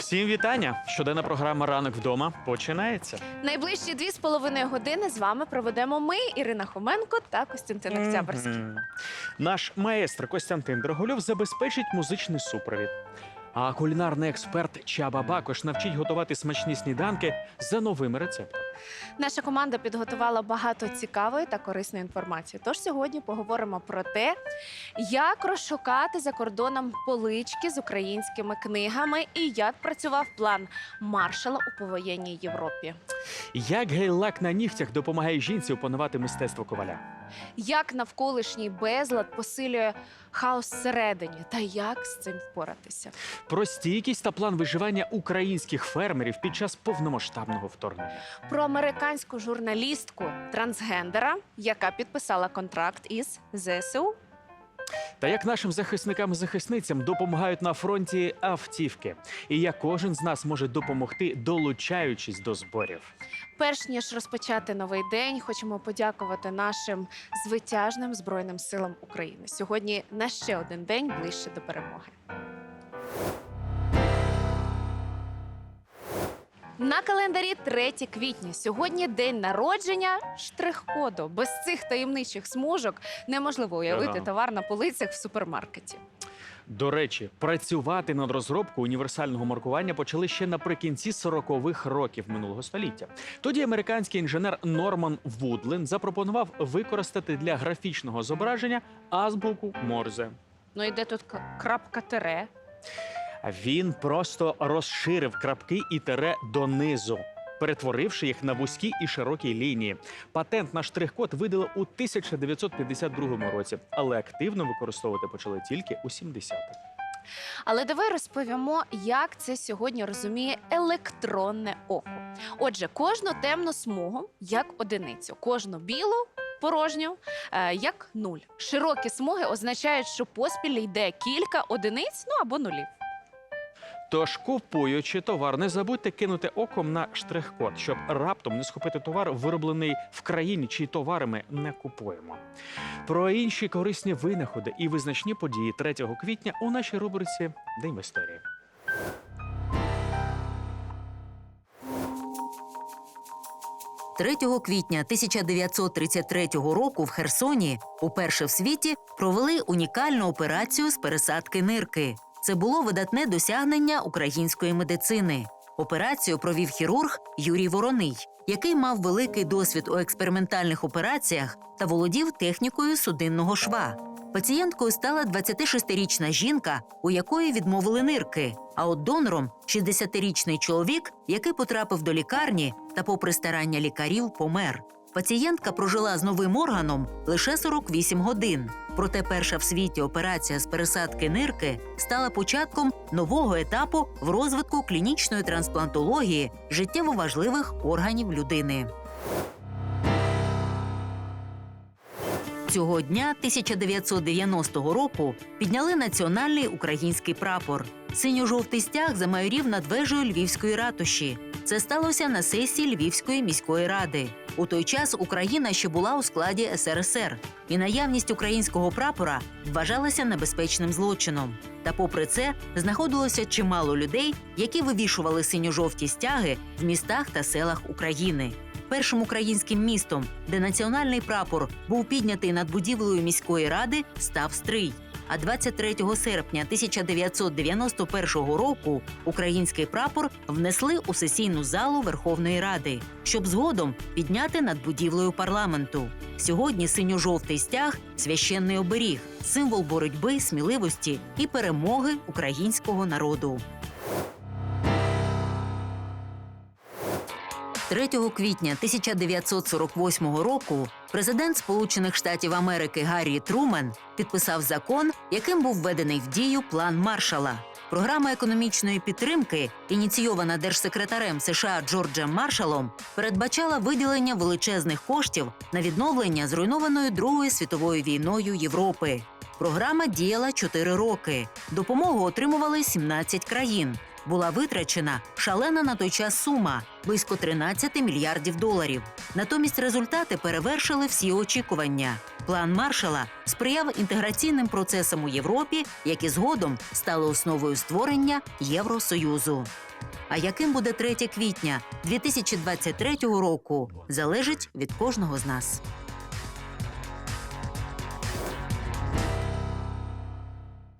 Всім вітання! Щоденна програма Ранок вдома починається. Найближчі дві з половиною години з вами проведемо ми, Ірина Хоменко та Костянтин Октябрьський. Мгм. Наш маестр Костянтин Драгольов забезпечить музичний супровід. А кулінарний експерт Чаба Бакош навчить готувати смачні сніданки за новими рецептами. Наша команда підготувала багато цікавої та корисної інформації. Тож сьогодні поговоримо про те, як розшукати за кордоном полички з українськими книгами і як працював план маршала у повоєнній Європі. Як гель-лак на нігтях допомагає жінці опанувати мистецтво коваля? Як навколишній безлад посилює хаос всередині, та як з цим впоратися? Про стійкість та план виживання українських фермерів під час повномасштабного вторгнення. Про американську журналістку трансгендера, яка підписала контракт із ЗСУ. Та як нашим захисникам і захисницям допомагають на фронті автівки, і як кожен з нас може допомогти, долучаючись до зборів. Перш ніж розпочати новий день, хочемо подякувати нашим звитяжним збройним силам України. Сьогодні на ще один день ближче до перемоги. На календарі 3 квітня. Сьогодні день народження штрих-коду. Без цих таємничих смужок неможливо уявити Ага. товар на полицях в супермаркеті. До речі, працювати над розробкою універсального маркування почали ще наприкінці 40-х років минулого століття. Тоді американський інженер Норман Вудлен запропонував використати для графічного зображення азбуку Морзе. Ну і де тут к- крапка тире? Він просто розширив крапки і тере донизу, перетворивши їх на вузькі і широкі лінії. Патент на штрих-код видали у 1952 році, але активно використовувати почали тільки у 70-х. Але давай розповімо, як це сьогодні розуміє електронне око. Отже, кожну темну смугу як одиницю, кожну білу. Порожню е, як нуль. Широкі смуги означають, що поспіль йде кілька одиниць, ну або нулів. Тож, купуючи товар, не забудьте кинути оком на штрих-код, щоб раптом не схопити товар, вироблений в країні, чиї товари ми не купуємо. Про інші корисні винаходи і визначні події 3 квітня у нашій рубриці День в історії. – 3 квітня 1933 року в Херсоні уперше в світі провели унікальну операцію з пересадки нирки. Це було видатне досягнення української медицини. Операцію провів хірург Юрій Вороний, який мав великий досвід у експериментальних операціях та володів технікою судинного шва. Пацієнткою стала 26-річна жінка, у якої відмовили нирки. А от донором 60-річний чоловік, який потрапив до лікарні та, попри старання лікарів, помер. Пацієнтка прожила з новим органом лише 48 годин. Проте перша в світі операція з пересадки нирки стала початком нового етапу в розвитку клінічної трансплантології життєво важливих органів людини. Цього дня 1990 року підняли національний український прапор. Синьо-жовтий стяг замайорів над вежею Львівської ратуші. Це сталося на сесії Львівської міської ради. У той час Україна ще була у складі СРСР, і наявність українського прапора вважалася небезпечним злочином. Та, попри це, знаходилося чимало людей, які вивішували синьо-жовті стяги в містах та селах України. Першим українським містом, де національний прапор був піднятий над будівлею міської ради, став Стрий. А 23 серпня 1991 року український прапор внесли у сесійну залу Верховної Ради, щоб згодом підняти над будівлею парламенту. Сьогодні синьо-жовтий стяг священний оберіг, символ боротьби, сміливості і перемоги українського народу. 3 квітня 1948 року президент Сполучених Штатів Америки Гаррі Трумен підписав закон, яким був введений в дію план Маршала. Програма економічної підтримки, ініційована держсекретарем США Джорджем Маршалом, передбачала виділення величезних коштів на відновлення зруйнованої Другою світовою війною Європи. Програма діяла 4 роки. Допомогу отримували 17 країн. Була витрачена шалена на той час сума близько 13 мільярдів доларів. Натомість результати перевершили всі очікування. План Маршала сприяв інтеграційним процесам у Європі, які згодом стали основою створення Євросоюзу. А яким буде 3 квітня 2023 року, залежить від кожного з нас.